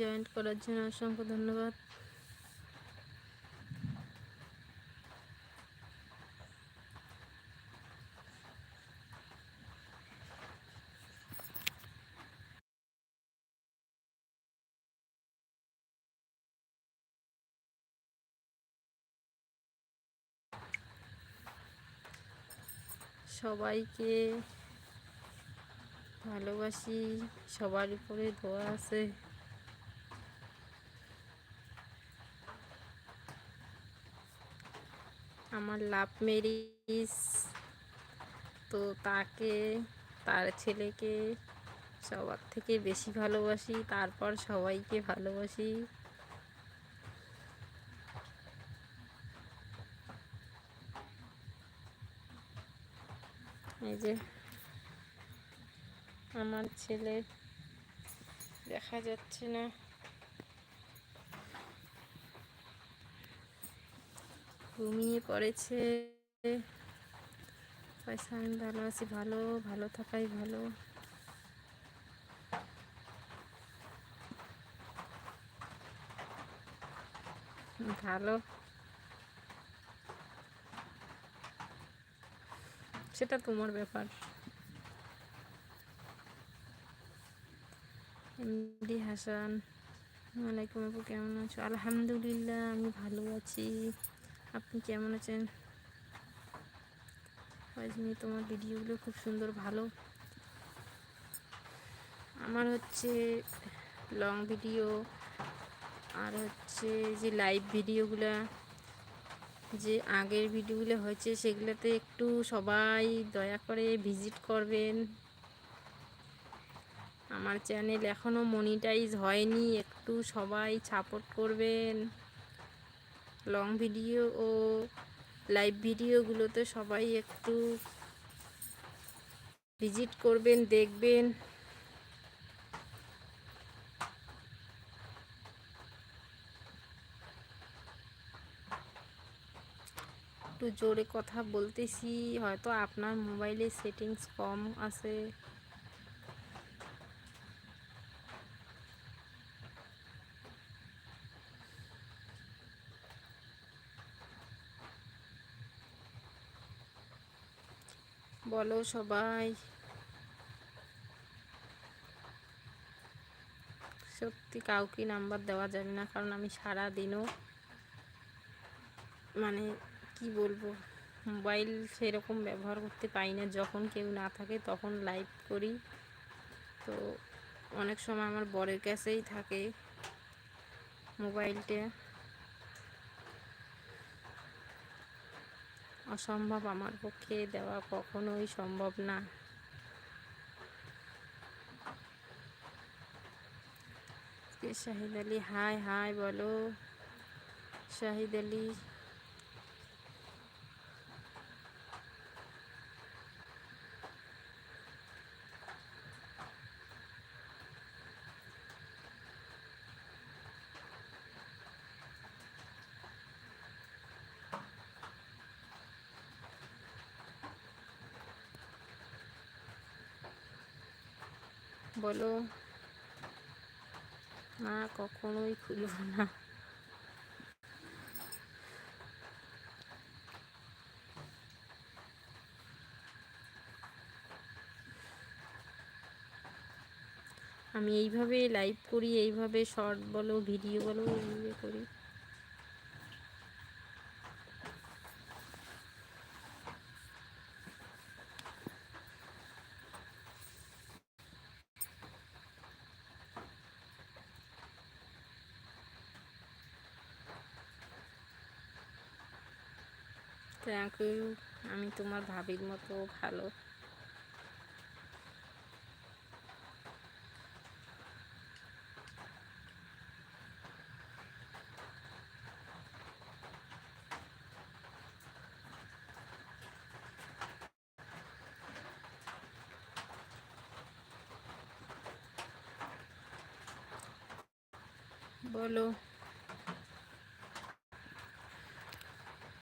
Joint করার জন্য অসংখ্য ধন্যবাদ। সবাইকে ভালোবাসি সবার উপরে দোয়া আছে। আমার লাভ মেরিস। তো তাকে, তার ছেলেকে সবার থেকে বেশি ভালোবাসি, তারপর সবাইকে ভালোবাসি। এই যে আমার ছেলে, দেখা যাচ্ছে না। ঘুমিয়ে পড়েছে। পয়সা আমি ভালো আছি, ভালো ভালো থাকাই ভালো। ভালো। সেটা তোমার ব্যাপার। এমডি হাসান, ওয়ালাইকুম আপু, কেমন আছো? আলহামদুলিল্লাহ, আমি ভালো আছি। আপনি কেমন আছেন? আজমি তোমার ভিডিওগুলো খুব সুন্দর, ভালো। আমার হচ্ছে লং ভিডিও আর হচ্ছে যে লাইভ ভিডিওগুলো যে আগের ভিডিওগুলো হয়েছে, সেগুলোতে একটু সবাই দয়া করে ভিজিট করবেন। আমার চ্যানেল এখনও মনিটাইজ হয়নি, একটু সবাই সাপোর্ট করবেন। লং ভিডিও ও লাইভ ভিডিওগুলোতে সবাই একটু ভিজিট করবেন, দেখবেন। একটু জোরে কথা বলতেছি, হয়তো আপনার মোবাইলে সেটিংস কম আছে। বলো সবাই। সত্যি কাউকে নাম্বার দেওয়া যাবে না, কারণ আমি সারা দিনও মানে কি বলব, মোবাইল সেরকম ব্যবহার করতে পাই না। যখন কেউ না থাকে তখন লাইভ করি। তো অনেক সময় আমার বরের কাছেই থাকে মোবাইলটা। অসম্ভব আমার পক্ষে দেওয়া কখনোই সম্ভব না। শাহিদ আলী? হাই হাই বলো। শাহিদ আলী বলো। না কখনোই খুলব না। আমি এইভাবে লাইভ করি, এইভাবে শর্ট বলো ভিডিও বলো, এইভাবে করি। ইউ আমি তোমার ভাবির মতো ভালো। বলো।